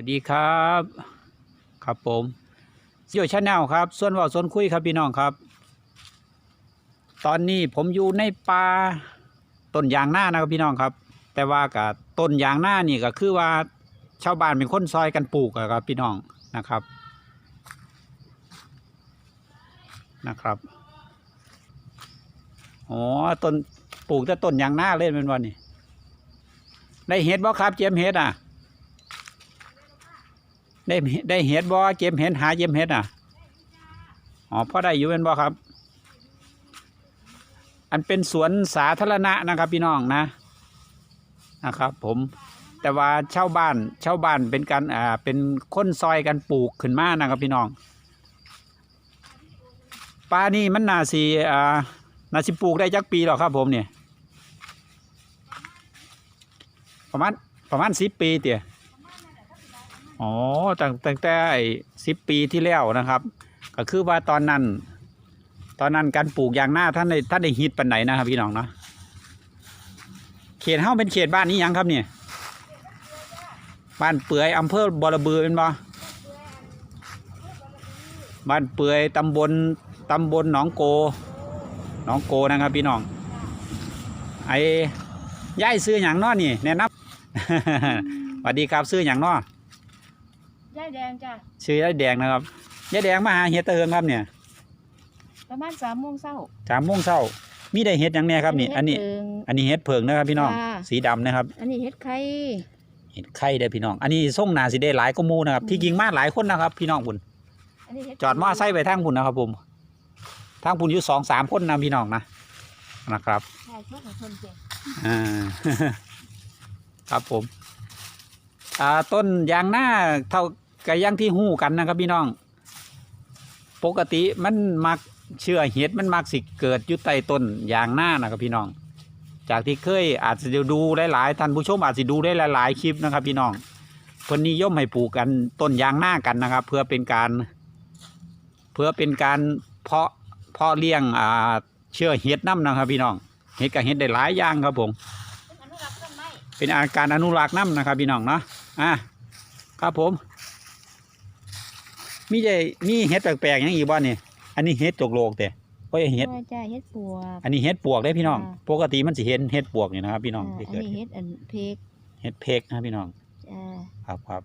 วัสดีครับ ครับผมเสี่ยวชาแนลครับ ส่วนว่าส่วนคุยครับพี่น้องครับ ตอนนี้ผมอยู่ในป่าต้นยางหน้านะครับพี่น้องครับ แต่ว่ากับต้นยางหน้านี่ก็คือว่าชาวบ้านเป็นคนซอยกันปลูกครับพี่น้องนะครับนะครับอ๋อต้นปลูกแต่ต้นยางหน้าเล่นเป็นวันนี้ได้เห็ดบ่ครับ เจียมเห็ดอะ ได้ได้เห็ดบ่เก็บเห็ดหาเก็บเห็ดอะอ๋อพ่อได้อยู่เป็นบ่ครับ อันเป็นสวนสาธารณะนะครับพี่น้องนะนะครับ ผมแต่ว่าเช่าบ้านเช่าบ้านเป็นการอ่าเป็นค้นซอยกันปลูกขึ้นมานะครับพี่น้องป่านี่มันนาสีอ่านาสิปลูกได้จักปีหรอครับผมเนี่ยประมาณประมาณสิบปีเตี่ย อ๋อตั้งตั้งแต่สิบปีที่แล้วนะครับ ก็คือว่าตอนนั้น ตอนนั้นการปลูกยางหน้าท่านได้ท่านได้ฮิตปันไหนนะครับ พี่น้องเนาะเขตเฮ้าเป็นเขตบ้านนี้ยังครับเนี่ยบ้านเปื่อยอำเภอบอระบือเป็นบ่บ้านเปื่อยตำบลตำบลหนองโกหนองโกนะครับ พี่น้องไอ้ย่ายซื้ออย่างน้อนี่แนะนำสวัสดีครับซื้ออย่างน้อ ยายแดงจ้ะชื่อยายแดงนะครับยายแดงมาหาเห็ดตะเฮิงครับเนี่ยประมาณสามโมงเช้าสามโมงเช้ามีได้เห็ดหยังเนี่ยครับนี่ อันนี้ เฮ็ดเพิงอันนี้เห็ดเผิงนะครับพี่น้องจ้าสีดำนะครับ อันนี้เฮ็ดไข่ เห็ดไข่เด้อพี่น้อง อันนี้ส่งหนาสิได้หลายก็มูนะครับที่จริงมาหลายคนนะครับ พี่น้องบุญอันนี้เฮ็ดจอดมอไซค์ไปทางบุญนะครับผมทางบุญอยู่สองสามคนนะพี่น้องนะนะครับใช่ช่วยของคนเก่งอ่า ครับผม อ่าต้นยางหน้าเท่า กับยางที่หู้กันนะครับพี่น้อง ปกติมันมักเชื่อเห็ดมันมักสิเกิดอยู่ใต้ต้นยางหน้านะครับพี่น้อง จากที่เคยอาจจะดูหลายๆท่านผู้ชมอาจจะดูได้หลายๆคลิปนะครับ พี่น้องคนนิยมให้ปลูกกันต้นยางหน้ากันนะครับ เพื่อเป็นการ เพื่อเป็นการเพาะเพาะเลี้ยงอ่าเชื่อเห็ดน้ำนะครับ พี่น้องเห็ดกับเห็ดได้หลายอย่างครับผมเป็นอนุรักษ์ไม้เป็นอาการอนุรักษ์น้ำนะครับ พี่น้องเนาะอะครับผม มีใจมีเห็ดแปลกๆอย่างอีกบ้านนี่อันนี้เห็ดตกโลกแต่โอ้ยเห็ดโอ้ยจ้าเฮ็ดปัวก อันนี้เห็ดปวกได้พี่น้องอ่าปกติมันสิเห็นเห็ดปวกนี่นะครับพี่น้องอ่าที่อันเกิดนี้เฮ็ดอันเพกเห็ดเพกนะพี่น้องจ้าครับครับ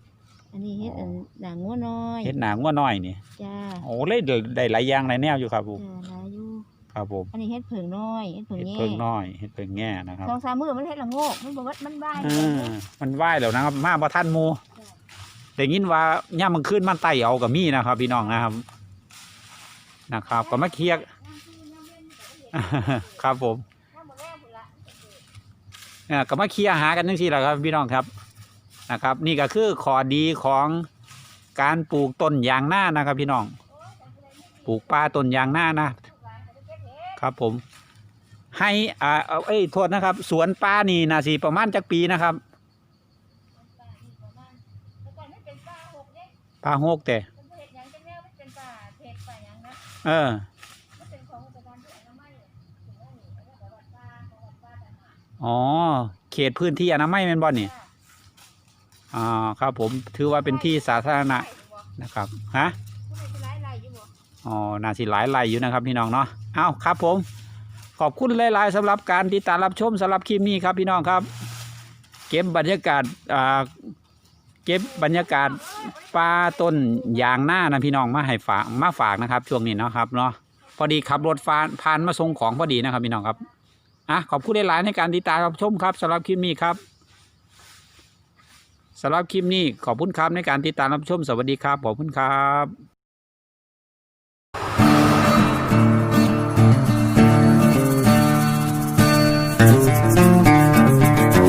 อันนี้เฮ็ดอันหนังงัวน้อยเห็ดหนางว่าน้อยนี่จ้าโอ้เลยได้ได้หลายอย่างหลายแนวอยู่ครับผมจ้าหลายอยู่ครับผมอันนี้เฮ็ดเผิงน้อยเฮ็ดเผิงเห็ดแง่เพิงน้อยเห็ดเพิงแง่นะครับสองสามมื้อมันเฮ็ดละโงกมันบอกว่ามันบ้ายอ่ามันไหวแล้วนะครับมาบ่ท่านหมู แต่ยินว่าย่ามันขึ้นมันไต่เอากับมีนะครับ พี่น้องนะครับ นะครับ ก็มาเคลียร์ครับผมเอ่อก็มาเคลียร์หากันทั้งสี่แหละครับ พี่น้องครับนะครับ นี่ก็คือข้อดีของการปลูกต้นยางหน้านะครับ พี่น้องปลูกป่าต้นยางหน้านะ ครับผม ให้อ่าเอ้ยโทษนะครับ สวนป่านี่นาสีประมาณจักปีนะครับ ป่าหกแต่เอออ๋อ เขตพื้นที่อนามัยแม่นบ่นี่อ่าครับผมถือว่าเป็นที่สาธารณะนะครับฮะอ๋อ น่าสิหลายไร่อยู่นะครับพี่น้องเนาะ เอ้าครับผม ขอบคุณหลายๆสำหรับการติดตามรับชมสำหรับคลิปนี้ครับพี่น้องครับ เก็บบรรยากาศอ่า เก็บบรรยากาศป่าต้นยางหน้านะพี่น้องมาให้ฝากมาฝากนะครับ ช่วงนี้เนาะครับเนาะพอดีขับรถฟานผ่านมาส่งของพอดีนะครับพี่น้องครับอะขอบคุณหลายๆในการติดตามรับชมครับสำหรับคลิปนี้ครับสำหรับคลิปนี้ขอบคุณครับในการติดตามรับชมสวัสดีครับขอบคุณครับ